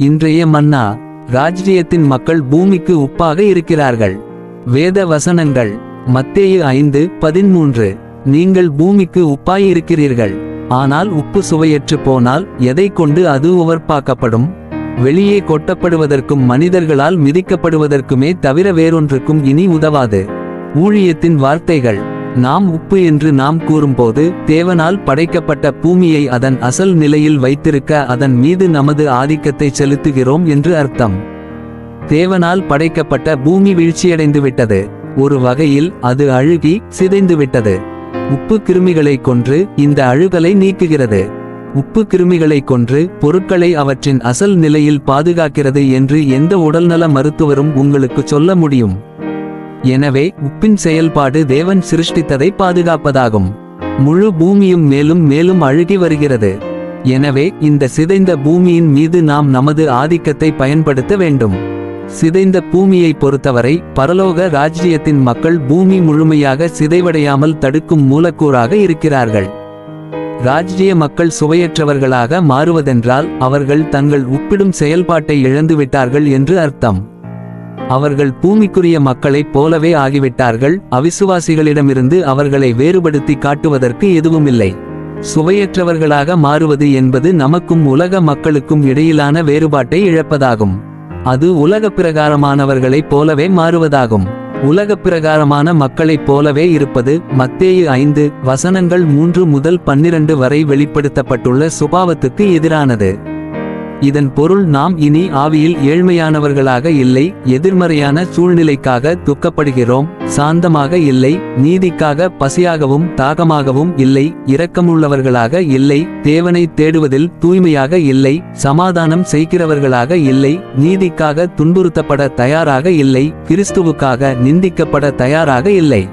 இன்றைய மன்னா ராஜ்ஜியத்தின் மக்கள் பூமிக்கு உப்பாக இருக்கிறார்கள். வேத வசனங்கள் மத்தேயு ஐந்து பதிமூன்று நீங்கள் பூமிக்கு உப்பாய் இருக்கிறீர்கள் ஆனால் உப்பு சுவையற்று போனால் எதை கொண்டு அது உவர்ப்பாக்கப்படும்? வெளியே கொட்டப்படுவதற்கும் மனிதர்களால் மிதிக்கப்படுவதற்குமே தவிர வேறொன்றுக்கும் இனி உதவாது. ஊழியத்தின் வார்த்தைகள் நாம் உப்பு என்று நாம் கூறும்போது தேவனால் படைக்கப்பட்ட பூமியை அதன் அசல் நிலையில் வைத்திருக்க அதன் மீது நமது ஆதிக்கத்தை செலுத்துகிறோம் என்று அர்த்தம். தேவனால் படைக்கப்பட்ட பூமி வீழ்ச்சியடைந்து விட்டது. ஒரு வகையில் அது அழுகி சிதைந்து விட்டது. உப்பு கிருமிகளை கொன்று இந்த அழுகலை நீக்குகிறது. உப்பு கிருமிகளை கொன்று பொருட்களை அவற்றின் அசல் நிலையில் பாதுகாக்கிறது என்று எந்த உடல்நல மருத்துவரும் உங்களுக்கு சொல்ல முடியும். எனவே உப்பின் செயல்பாடு தேவன் சிருஷ்டித்ததை பாதுகாப்பதாகும். முழு பூமியும் மேலும் மேலும் அழுகி வருகிறது. எனவே இந்த சிதைந்த பூமியின் மீது நாம் நமது ஆதிக்கத்தை பயன்படுத்த வேண்டும். சிதைந்த பூமியை பொறுத்தவரை பரலோக ராஜ்ஜியத்தின் மக்கள் பூமி முழுமையாக சிதைவடையாமல் தடுக்கும் மூலக்கூறாக இருக்கிறார்கள். ராஜ்ஜிய மக்கள் சுவையற்றவர்களாக மாறுவதென்றால் அவர்கள் தங்கள் உப்பிடும் செயல்பாட்டை இழந்துவிட்டார்கள் என்று அர்த்தம். அவர்கள் பூமிக்குரிய மக்களைப் போலவே ஆகிவிட்டார்கள். அவிசுவாசிகளிடமிருந்து அவர்களை வேறுபடுத்தி காட்டுவதற்கு எதுவுமில்லை. சுவையற்றவர்களாக மாறுவது என்பது நமக்கும் உலக மக்களுக்கும் இடையிலான வேறுபாட்டை இழப்பதாகும். அது உலக பிரகாரமானவர்களைப் போலவே மாறுவதாகும். உலக பிரகாரமான மக்களைப் போலவே இருப்பது மத்தேயு ஐந்து வசனங்கள் மூன்று முதல் பன்னிரண்டு வரை வெளிப்படுத்தப்பட்டுள்ள சுபாவத்துக்கு எதிரானது. இதன் பொருள் நாம் இனி ஆவியில் ஏழ்மையானவர்களாக இல்லை எதிர்மறையான சூழ்நிலைக்காக துக்கப்படுகிறோம் சாந்தமாக இல்லை நீதிக்காக பசியாகவும் தாகமாகவும் இல்லை இரக்கமுள்ளவர்களாக இல்லை தேவனை தேடுவதில் தூய்மையாக இல்லை சமாதானம் செய்கிறவர்களாக இல்லை நீதிக்காக துன்புறுத்தப்பட தயாராக இல்லை கிறிஸ்துவுக்காக நிந்திக்கப்பட தயாராக இல்லை.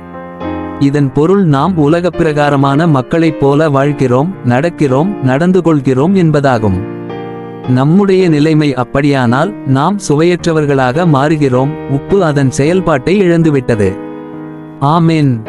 இதன் பொருள் நாம் உலகப் பிரகாரமான மக்களைப் போல வாழ்கிறோம் நடக்கிறோம் நடந்து கொள்கிறோம் என்பதாகும். நம்முடைய நிலைமை அப்படியானால் நாம் சுவையற்றவர்களாக மாறுகிறோம். உப்பு அதன் செயல்பாட்டை இழந்துவிட்டது. ஆமென்.